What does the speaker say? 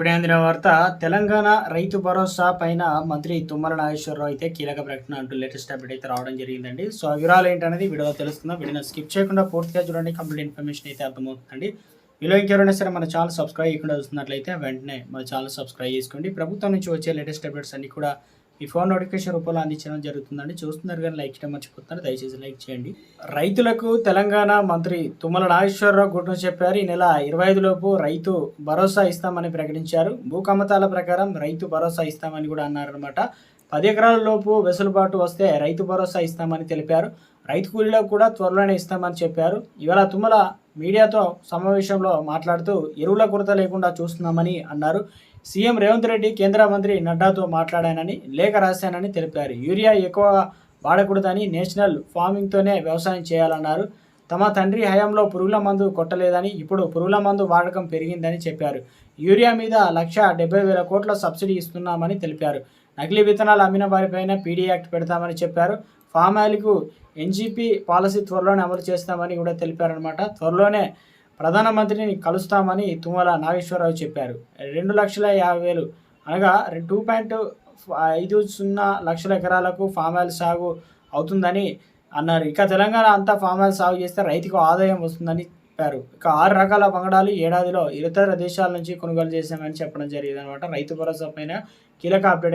ఇప్పుడే అందిన వార్త? తెలంగాణ రైతు భరోసా పైన మంత్రి తుమ్మల నాగేశ్వరరావు అయితే కీలక ప్రకటన అంటూ లేటెస్ట్ అప్డేట్ అయితే రావడం జరిగిందండి. సో వివరాలు ఏంటనేది వీడియోలో తెలుస్తుందా. వీడియో స్కిప్ చేయకుండా పూర్తిగా చూడండి. కంప్లీట్ ఇన్ఫర్మేషన్ అయితే అర్థమవుతుందండి. వీలో ఇంకెవరైనా సరే మన ఛానల్ సబ్స్క్రైబ్ చేయకుండా చూస్తున్నట్లయితే వెంటనే మన ఛానల్ సబ్స్క్రైబ్ చేసుకోండి. ప్రభుత్వం నుంచి వచ్చే లేటెస్ట్ అప్డేట్స్ అన్ని కూడా ఈ ఫోన్ నోటిఫికేషన్ రూపంలో అందించడం జరుగుతుందండి. చూస్తున్నారు కానీ లైక్ చేయడం మర్చిపోతున్నారు. దయచేసి లైక్ చేయండి. రైతులకు తెలంగాణ మంత్రి తుమ్మల నాగేశ్వరరావు గుట్టు చెప్పారు. ఈ నెల ఇరవై లోపు రైతు భరోసా ఇస్తామని ప్రకటించారు. భూకమతాల ప్రకారం రైతు భరోసా ఇస్తామని కూడా అన్నారనమాట పది ఎకరాల లోపు వెసులుబాటు వస్తే రైతు భరోసా ఇస్తామని తెలిపారు. రైతు కూలీలో కూడా త్వరలోనే ఇస్తామని చెప్పారు. ఇవాళ తుమ్మల మీడియాతో సమావేశంలో మాట్లాడుతూ ఎరువుల కొరత లేకుండా చూస్తున్నామని అన్నారు. సీఎం రేవంత్ రెడ్డి కేంద్ర మంత్రి నడ్డాతో మాట్లాడానని లేఖ రాశానని తెలిపారు. యూరియా ఎక్కువ వాడకూడదని నేషనల్ ఫార్మింగ్తోనే వ్యవసాయం చేయాలన్నారు. తమ తండ్రి హయాంలో పురుగుల మందు కొట్టలేదని ఇప్పుడు పురుగుల మందు వాడకం పెరిగిందని చెప్పారు. యూరియా మీద లక్ష డెబ్బై వేల కోట్ల సబ్సిడీ ఇస్తున్నామని తెలిపారు. నకిలీ విత్తనాలు అమ్మిన వారిపైన పీడీ యాక్ట్ పెడతామని చెప్పారు. ఫామ్ ఆయిల్కు ఎన్జీపీ పాలసీ త్వరలోనే అమలు చేస్తామని కూడా తెలిపారనమాట త్వరలోనే ప్రధానమంత్రిని కలుస్తామని తుమ్మల నాగేశ్వరరావు చెప్పారు. రెండు లక్షల యాభై వేలు అనగా టూ పాయింట్ ఐదు సున్నా లక్షల ఎకరాలకు ఫామ్ ఆయిల్ సాగు అవుతుందని అన్నారు. ఇక తెలంగాణ అంతా ఫామ్ హౌస్ సాగు చేస్తే రైతుకు ఆదాయం వస్తుందని చెప్పారు. ఇక ఆరు రకాల పంగడాలు ఏడాదిలో ఇతర దేశాల నుంచి కొనుగోలు చేశామని చెప్పడం జరిగింది అనమాట రైతు భరోసా పైన కీలక అప్డేట్